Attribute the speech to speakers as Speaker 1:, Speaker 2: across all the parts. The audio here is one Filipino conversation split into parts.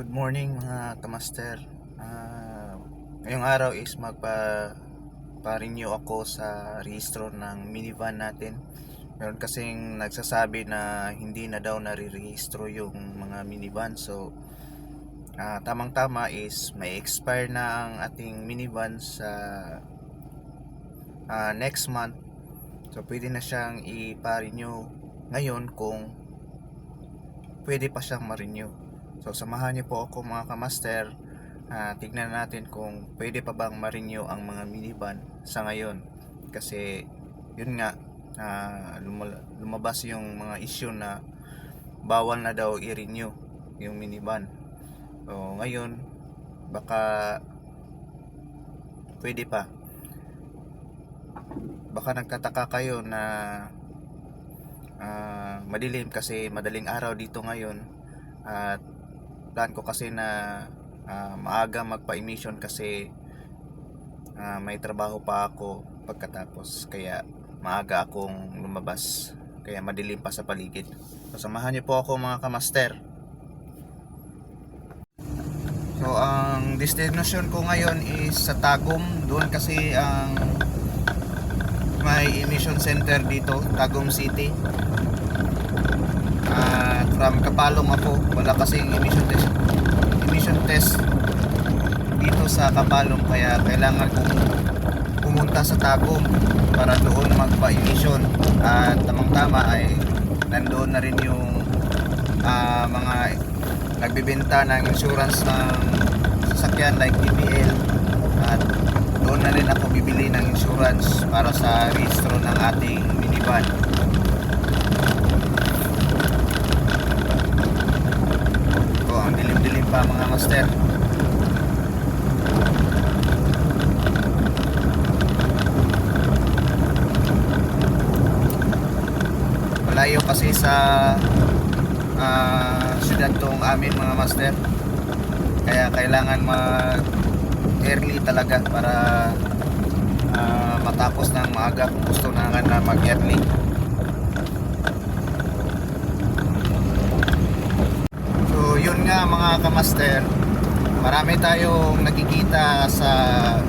Speaker 1: Good morning mga kamaster. Ah, ngayong araw is magpa pa-renew ako sa rehistro ng minivan natin. Meron kasing nagsasabi na hindi na daw nare-rehistro yung mga minivan. So ah, tamang-tama is may expire na ang ating minivan sa ah, next month. So pwede na siyang ipa-renew ngayon kung pwede pa siyang ma-renew. So samahan niyo po ako mga kamaster. Ah, tignan natin kung pwede pa bang ma-renew ang mga minivan sa ngayon. Kasi yun nga lumala- lumabas yung mga issue na bawal na daw i-renew yung minivan. So ngayon baka pwede pa. Baka nagtataka kayo na ah, madilim kasi madaling araw dito ngayon at plan ko kasi na ah, maaga magpa-emission kasi ah, may trabaho pa ako pagkatapos. Kaya maaga akong lumabas. Kaya madilim pa sa paligid. So, samahan niyo po ako mga kamaster. So ang destination ko ngayon is sa Tagum. Doon kasi ang may emission center dito Tagum City from Kapalong ako. Wala kasing emission test. Emission test dito sa Kapalong. Kaya kailangan kong pumunta sa Tagum para doon magpa-emission. At tamang-tama ay nandoon na rin yung ah, mga nagbibenta ng insurance ng sasakyan like TPL at doon na rin ako bibili ng insurance para sa registro ng ating minivan Ito, ang dilim-dilim master. Malayo kasi sa ah, syudad tong amin mga master. Kaya kailangan mag early talaga para ah, matapos ng maaga kung gusto na nga na mag early. So yun nga mga kamaster, marami tayong nakikita sa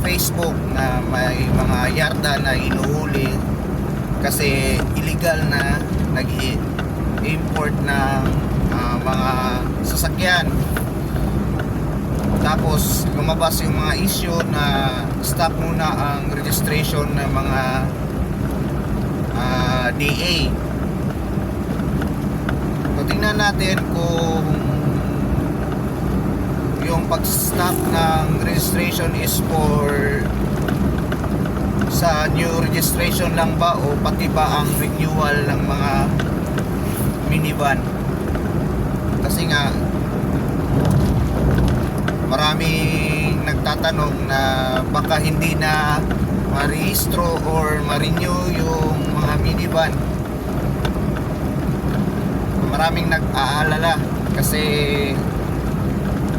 Speaker 1: Facebook na may mga yarda na inuhuli kasi illegal na nag-import ng ah, mga sasakyan. Tapos lumabas yung mga issue na stop muna ang registration ng mga ah, DA So, tingnan natin kung yung pag-stop ng registration is for sa new registration lang ba o pati ba ang renewal ng mga minivan? Kasi nga maraming nagtatanong na baka hindi na ma-rehistro or ma-renew yung mga minivan. Maraming nag-aalala kasi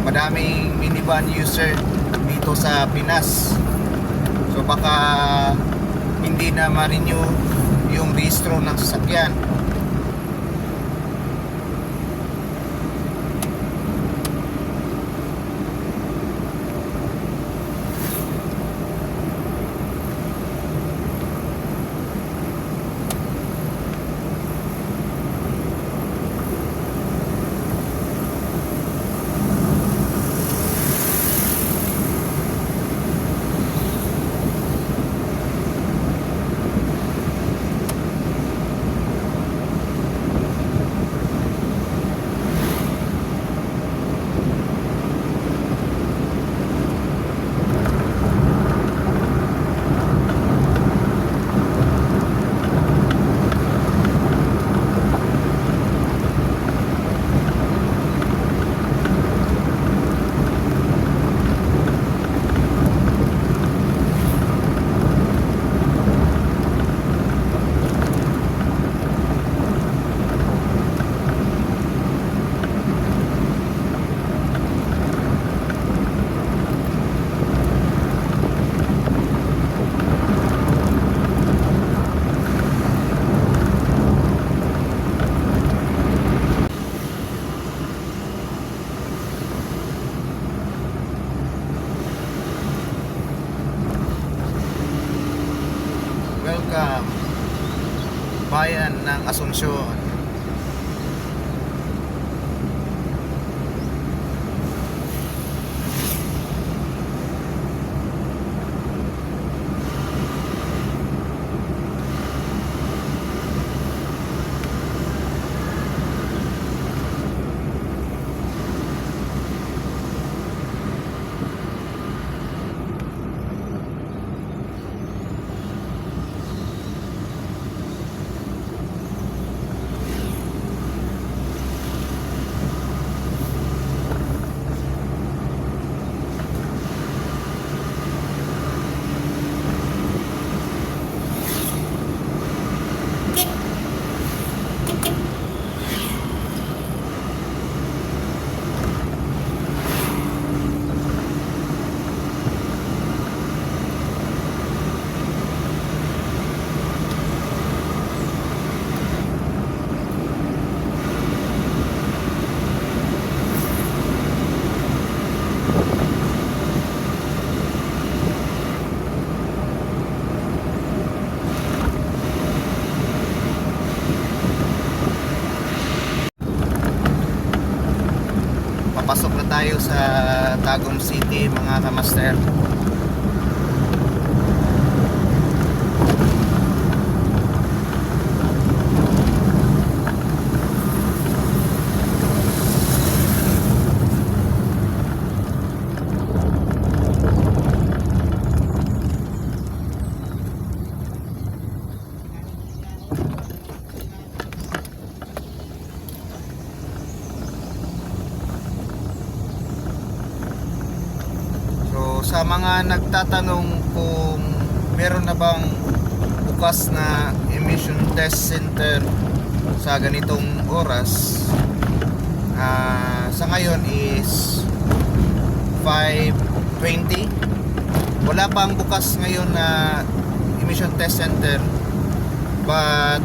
Speaker 1: madaming minivan user dito sa Pinas. So baka hindi na ma-renew yung registro ng sasakyan Tagum City mga kamaster. So sa mga nagtatanong kung meron na bang bukas na emission test center sa ganitong oras ah, sa ngayon is 5.20 wala pang bukas ngayon na emission test center but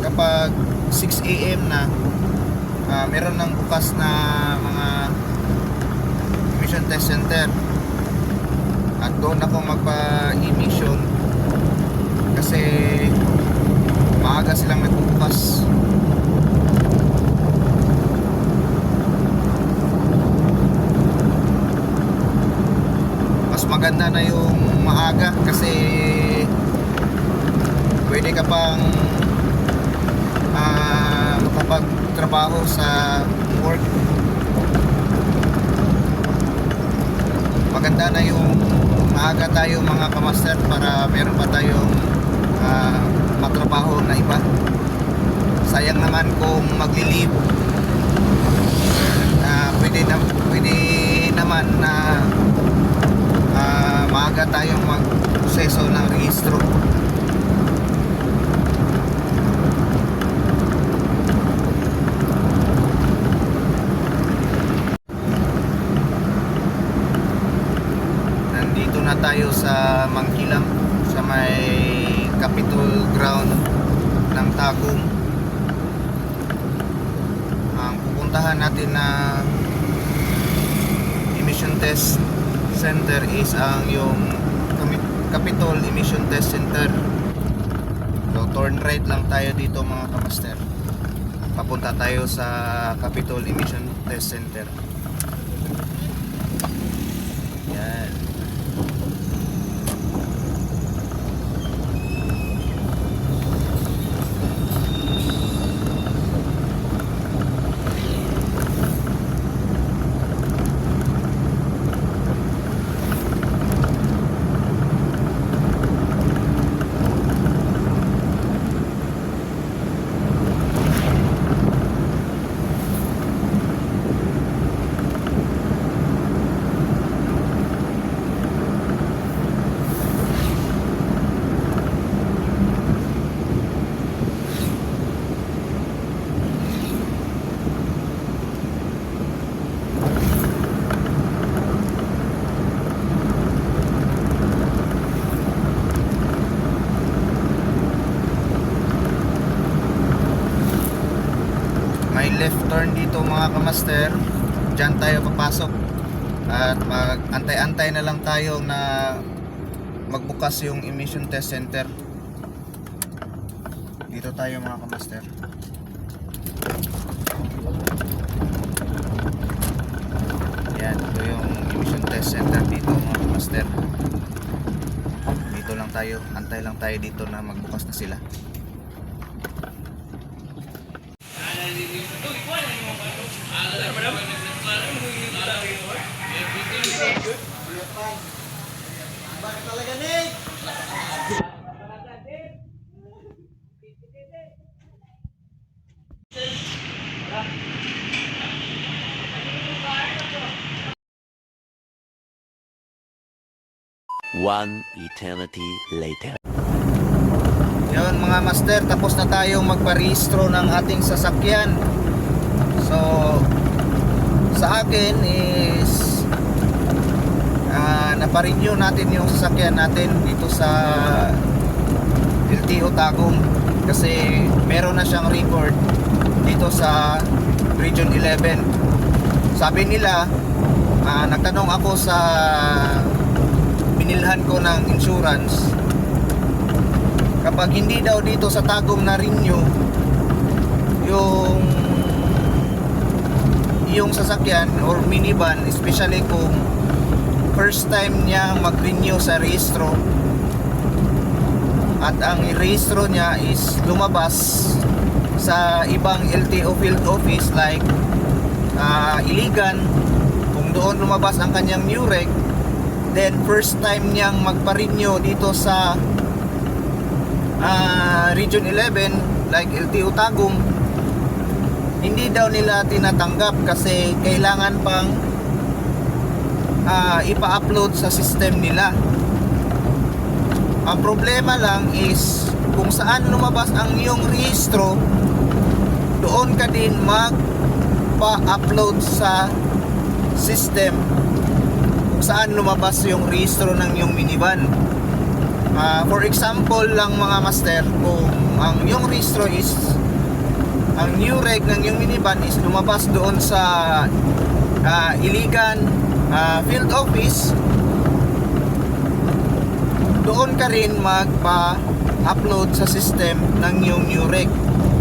Speaker 1: kapag 6 a.m. na ah, meron ng bukas na mga emission test center. At doon ako magpa-emission. Kasi maaga silang nagbubukas mas maganda na yung maaga kasi pwede ka pang ah, makapagtrabaho sa work maganda na yung maaga tayo mga kamaster para meron pa tayong ah, matrabaho na iba. Sayang naman kung magli-leave na pwede na pwede naman na ah, maaga tayong mag-proseso ng rehistro nandito na tayo sa Mangkilang sa may Capitol Ground ng Tagum ang pupuntahan natin na emission test center is ang yung Capitol Emission Test Center. So turn right lang tayo dito mga kamaster. Papunta tayo sa Capitol Emission Test Center yan may left turn dito mga kamaster dyan tayo papasok at mag antay-antay na lang tayo na magbukas yung emission test center Dito tayo mga kamaster. Yan, ito yung emission test center dito mga kamaster. Dito lang tayo, antay lang tayo dito na magbukas na sila.
Speaker 2: One eternity later.
Speaker 1: Yun mga master, tapos na tayong magparehistro ng ating sasakyan. So, sa akin is ah naparenew natin yung sasakyan natin dito sa LTO Tagum kasi meron na siyang record dito sa Region 11. Sabi nila, ah, nagtanong ako sa binilhan ko ng insurance. Kapag hindi daw dito sa Tagum na renew yung yung sasakyan or minivan especially kung first time niya mag-renew sa rehistro at ang rehistro niya is lumabas sa ibang LTO field office like uh, Iligan kung doon lumabas ang kanyang new reg then first time niyang magpa-renew dito sa ah, Region 11 like LTO Tagum hindi daw nila tinatanggap kasi kailangan pang ah, ipa-upload sa system nila. Ang problema lang is kung saan lumabas ang iyong rehistro doon ka din magpa-upload sa system saan lumabas yung rehistro ng iyong minivan. Ah, for example lang mga master, kung ang yung registro is ang new reg ng yung minivan is lumabas doon sa ah, Iligan ah, field office. Doon ka rin magpa-upload sa system ng yung new reg.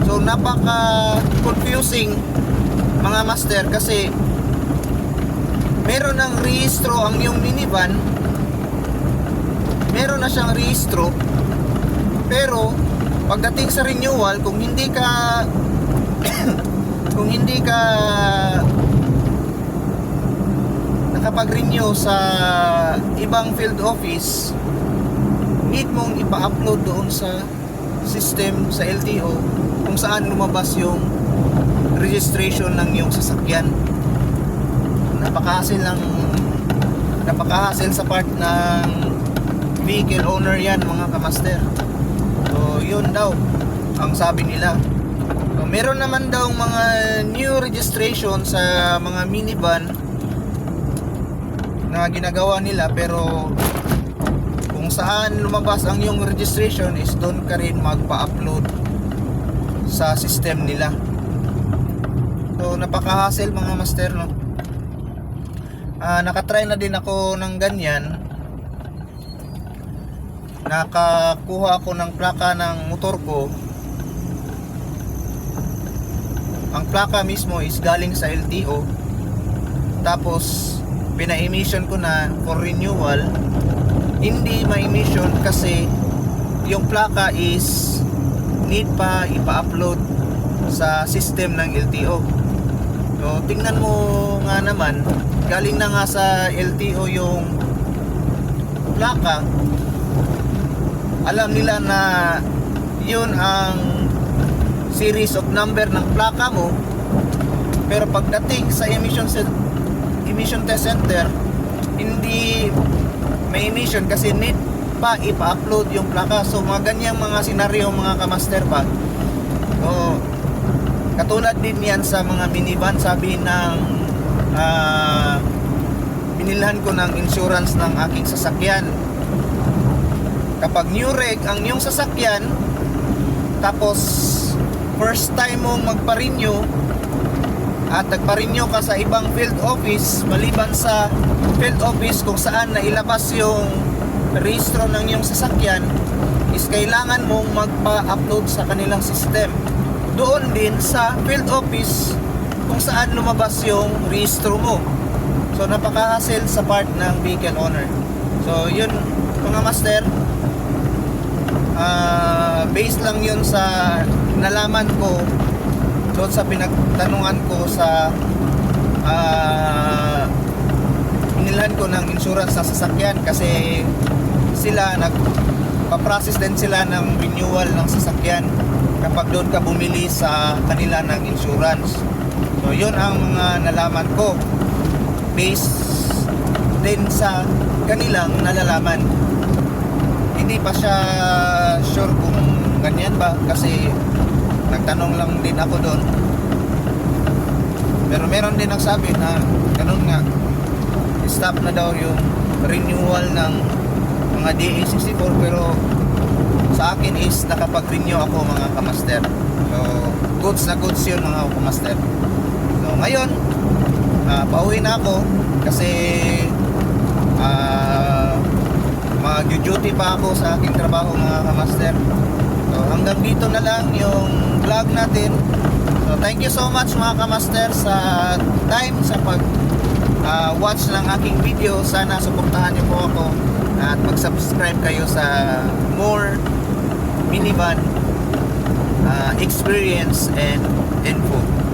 Speaker 1: So napaka confusing mga master kasi meron ng rehistro ang yung minivan. Meron na siyang rehistro. Pero pagdating sa renewal kung hindi ka kung hindi ka nakapag-renew sa ibang field office need mong ipa-upload doon sa system sa LTO kung saan lumabas yung registration ng iyong sasakyan napakahasil ng napakahasil sa part ng vehicle owner yan mga kamaster. So yun daw ang sabi nila. So, meron naman daw mga new registration sa mga minivan na ginagawa nila pero kung saan lumabas ang yung registration is doon ka rin magpa-upload sa system nila. So napaka-hassle mga master no Ah, nakatry na din ako ng ganyan. Nakakuha ako ng plaka ng motor ko. Ang plaka mismo is galing sa LTO tapos pina-emission ko na for renewal. Hindi ma-emission kasi yung plaka is need pa ipa-upload sa system ng LTO so tingnan mo nga naman galing na nga sa LTO yung plaka. Alam nila na yun ang series of number ng plaka mo. Pero pagdating sa emission emission test center hindi may emission kasi need pa ipa-upload yung plaka. So mga ganyang mga senaryo mga kamaster ba so katulad din yan sa mga minivan sabi ng ah, binilhan ko ng insurance ng aking sasakyan kapag new reg ang iyong sasakyan tapos first time mong magpa-renew at nagpa-renew ka sa ibang field office maliban sa field office kung saan nailabas yung rehistro ng iyong sasakyan is kailangan mong magpa-upload sa kanilang system. Doon din sa field office kung saan lumabas yung rehistro mo. So napaka-hassle sa part ng vehicle owner. So yun mga master, ah based lang yun sa nalaman ko doon sa pinagtanungan ko sa ah inilhan ko ng insurance sa sasakyan kasi sila nagpa-process din sila ng renewal ng sasakyan kapag doon ka bumili sa kanila ng insurance. So yun ang mga nalaman ko based din sa kanilang nalalaman. Hindi pa siya sure kung ganyan ba kasi nagtanong lang din ako doon. Pero meron din nagsabi na ganun nga stop na daw yung renewal ng mga DA64 pero sa akin is nakapag-renew ako mga kamaster. So, goods na goods yun mga kamaster. So, ngayon, ah, pauwi na ako kasi ah mag-duty pa ako sa aking trabaho mga kamaster. So, hanggang dito na lang yung vlog natin. So, thank you so much mga kamaster sa time sa pag ah, watch ng aking video. Sana suportahan niyo po ako at mag-subscribe kayo sa more minivan ah, experience and info.